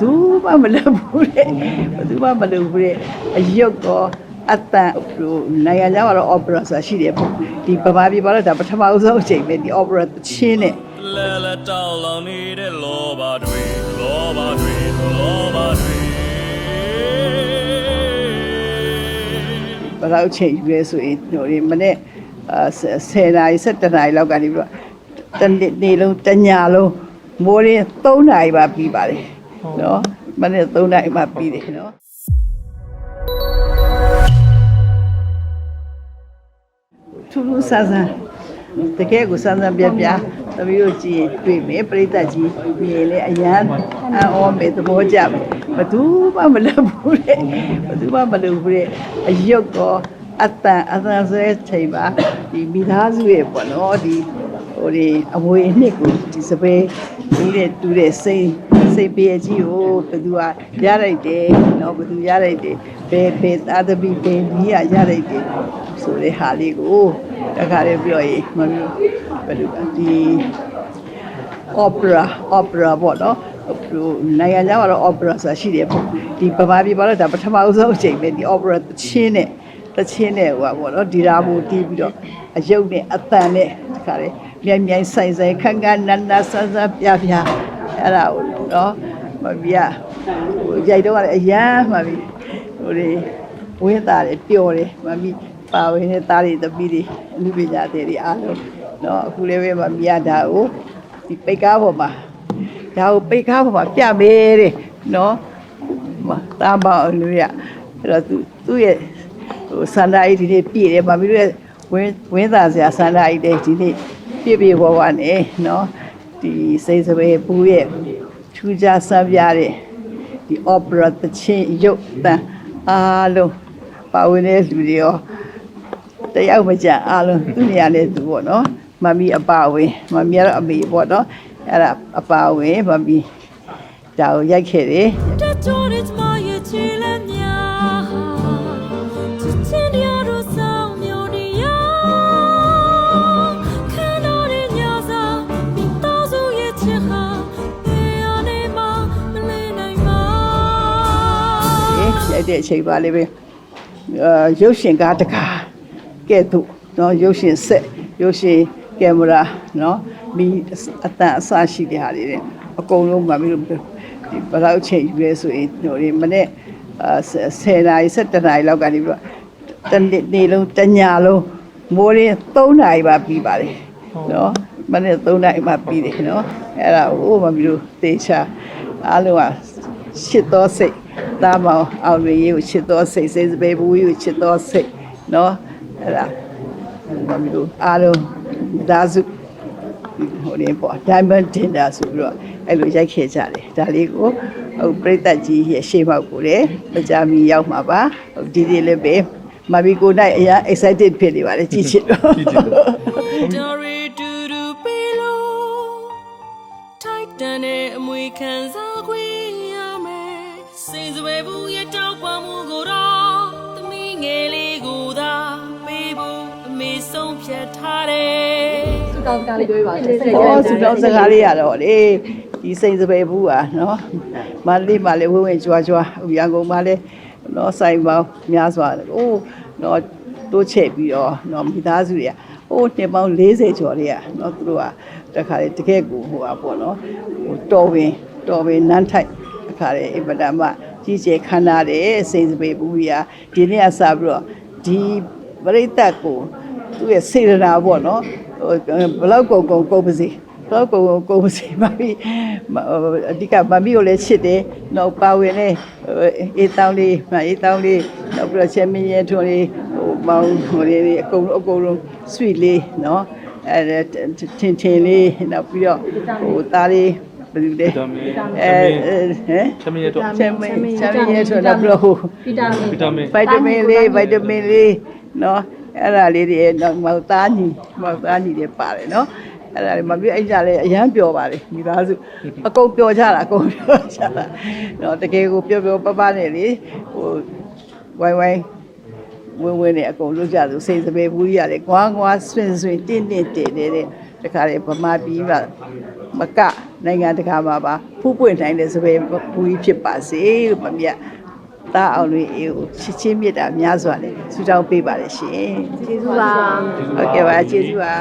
သူမှမလုပ်ဘူးတဲ့ဘယ်သူမှမလုပ်ဘူးတဲ့အယုတ်ကောအတန်ဟိုနိုင်ငံခြားမှာတော့ opera ဆိုတာရှိတယ်ပေါ့ဒီဗမာပြည်မှာတော့ဒါပထမဦးဆုံးအချိန်ပဲဒီ opera သချင်းနဲ့လဲလဲတောင်းလောင်နေတဲ့လောဘတွေလောဘတွေလောဘတွေဘယ်လောက်ချိန်ယူလဲဆိုရင်ဟိုဒီမနေ့အာ10နာရီ17နာရီလောက်ကနေပြီးတော့တနေ့နေ့လုံးတညလုံးမိုးရင်း3နာရီပါပြီးပါတယ် နော်မနေ့3နာရီမှပြီးတယ်နော်ထူးထူးဆန်းဆန်းတကယ်ကိုဆန်းဆန်းပြပြသမီးတို့ကြည့်ရင်တွေ့မယ်ပြိတ္တကြီးမြင်လေအရန်အော်မေသဘောကျမယ်ဘသူမှမလုပ်ဘူးတဲ့ဘသူမှမလုပ်ဘူးတဲ့အယုတ်ကောအတန်အတန်ဆိုတဲ့ချိန်ပါဒီမိသားစုရဲ့ပေါ့နော်ဒီဟိုဒီအမွေအနှစ်ကိုဒီစပယ်ဒီတဲ့တူတဲ့စိတ် စိတ်ပြေကြီးကိုဘသူကရလိုက်တယ်နော်ဘသူရလိုက်တယ်ဘယ်ဘယ်သားသမီးဘယ်ကြီးကရလိုက်တယ်ဆိုတဲ့ဟာလေးကိုတခါလေးပြောရင်မမျိုးဘယ်လိုကဒီ opera opera ပေါ့နော်ဟိုနိုင်ငံခြားမှာတော့ opera ဆိုတာရှိတယ်ပေါ့ဒီဗမာပြည်မှာတော့ဒါပထမဦးဆုံးအချိန်ပဲဒီ opera သချင်းနဲ့သချင်းနဲ့ဟိုပါပေါ့နော်ဒီရာဘူတီးပြီးတော့အယုတ်နဲ့အတန်နဲ့တခါလေမြိုင်မြိုင်ဆိုင်ဆိုင်ခန်းခန်းနန်းနန်းဆန်းဆန်းပြပြ အဲ့ဒါကိုနော်မပြဟိုကြိုက်တော့ကလည်းအရန်မှပြီဟိုလေဝင်းသားတယ်ပျော်တယ်မမီပါဝင်တဲ့သားတွေသမီးတွေအမှုပညာတွေတွေအားလုံးနော်အခုလည်းပဲမမြရတာကိုဒီပိတ်ကားပေါ်မှာဒါကိုပိတ်ကားပေါ်မှာပြမယ်တဲ့နော်မတာမအောင်လို့ရအဲ့တော့သူသူ့ရဲ့ဟိုစန္ဒာကြီးဒီနေ့ပြည့်တယ်မမီးတို့ရဲ့ဝင်းဝင်းသားစရာစန္ဒာကြီးတဲ့ဒီနေ့ပြည့်ပြည့်ဝဝနဲ့နော် ဒီစိတ်စပယ်ဘူးရဲ့ထူးခြားစပြတဲ့ဒီ opera သချင်းရုပ်တန်အားလုံးပါဝင်တဲ့လူတွေရောတယောက်မကြအားလုံးသူနေရာနဲ့သူပေါ့နော်မမီအပါဝင်မမီကတော့အမေပေါ့နော်အဲ့ဒါအပါဝင်မမီဒါကိုရိုက်ခဲ့တယ် ရိုက်တဲ့အချိန်ပါလေးပဲအာရုပ်ရှင်ကားတကားကဲ့သို့နော်ရုပ်ရှင်ဆက်ရုပ်ရှင်ကင်မရာနော်မီအတန်အစရှိတဲ့ဟာတွေနဲ့အကုန်လုံးမမီတို့ဒီဘယ်လောက်ချိန်ယူလဲဆိုရင်ဟိုဒီမနေ့အာ10နာရီ17နာရီလောက်ကနေပြီးတော့တနေ့နေ့လုံးတညလုံးမိုးရင်း3နာရီပါပြီးပါတယ်နော်မနေ့3နာရီမှပြီးတယ်နော်အဲ့ဒါဟိုမမီတို့သေချာအားလုံးက ချစ်တော်စိတ်တာမောင်အောင်ရည်ကိုချစ်တော်စိတ်စေစပေဘူးကိုချစ်တော်စိတ်နော်အဲ့ဒါဘာလို့အားလုံးဒါစုဟိုနေပေါ့ Diamond Dinner ဆိုပြီးတော့အဲ့လိုရိုက်ခဲ့ကြတယ်ဒါလေးကိုဟိုပြိတ္တကြီးရဲ့ရှေ့မောက်ကိုလည်းမကြမီရောက်မှာပါဒီဒီလေးပဲမဘီကိုနိုင်အရာ excited ဖြစ်နေပါတယ်ကြည့်ချင်တော့ကြည့်ချင်တော့ Dory do do pillow Titan နဲ့အမွေခံစားခွေ င့်ရမယ်စိတ်စွဲဘူးရဲ့တောက်ပမှုကိုတော့သမီးငယ်လေးကိုသာပေးဖို့အမေဆုံးဖြတ်ထားတယ် သူတောင်းစကားလေးပြောပြပါဦးစိတ် ဟောသူတော်စကားလေးရတော့လေဒီစိန်စပယ်ဘူးอ่ะเนาะမန္တလေးမှာလည်းဝင်းဝင်းကြွားကြွားရန်ကုန်မှာလည်းเนาะဆိုင်ပေါင်းများစွာအိုးเนาะတိုးချက်ပြီးတော့เนาะမိသားစုတွေကဟိုတင်ပေါင်း40ကျော်တွေကเนาะသူတို့ကတခါလေတကယ်ကိုဟိုပါပေါ့เนาะဟိုတော်ပင်တော်ပင်နန်းထိုက် ခါတယ်အင်မတန်မှကြီးကျယ်ခမ်းနားတယ်စိတ်စပေပူရီယာဒီနေ့အစပြီးတော့ဒီပရိသတ်ကိုသူ့ရဲ့စေတနာပေါ့နော်ဘလောက်ကုန်ကုန်ကုန်ပါစေဘလောက်ကုန်ကုန်ကုန်ပါစေမမီအဓိကမမီကိုလည်းချစ်တယ်နောက်ပါဝင်လေအေးတောင်းလေးမအေးတောင်းလေးနောက်ပြီးတော့ချက်မင်းရဲထွန်းလေးဟိုမောင်ဟိုလေးအကုန်အကုန်လုံး sweet လေးနော်အဲထင်ထင်လေးနောက်ပြီးတော့ဟိုသားလေး ဘယ်လိုလဲအဲဟမ်ချမင်းရတော့ ချက်မင်းချက်မင်းရဲထွန်းနောက်ပြီးတော့ဟိုဗီတာမင် ဗီတာမင် ဗိုက်တမင်လေးဗိုက်တမင်လေးနော်အဲ့ဒါလေးတွေတော့မောက်သားညီမောက်သားညီတွေပါတယ်နော်အဲ့ဒါလေးမပြည့်အဲ့ကြလဲအရန်ပျော်ပါတယ်မိသားစုအကုန်ပျော်ကြတာအကုန်ပျော်ကြတာနော်တကယ်ကိုပျော်ပျော်ပပနဲ့လေဟိုဝိုင်းဝိုင်းဝင်းဝင်းနဲ့အကုန်လုပ်ကြသူစိတ်စပယ်ဘူးကြီးရတယ်ကွာကွာဆွင်ဆွင်တင့်တင့်တင့်နေတဲ့တခါလေဗမာပြည်မှာမက နိုင်ငံတကာမှာပါဖူဖူးပွင့်နိုင်တဲ့စပယ်ဘူးကြီးဖြစ်ပါစေလို့မမြတ်သားအောင်လို့အေးကိုချစ်ချင်းမြတ်တာများစွာနဲ့ဆုတောင်းပေးပါလေရှင်ကျေးဇူးပါဟုတ်ကဲ့ပါကျေးဇူးပါ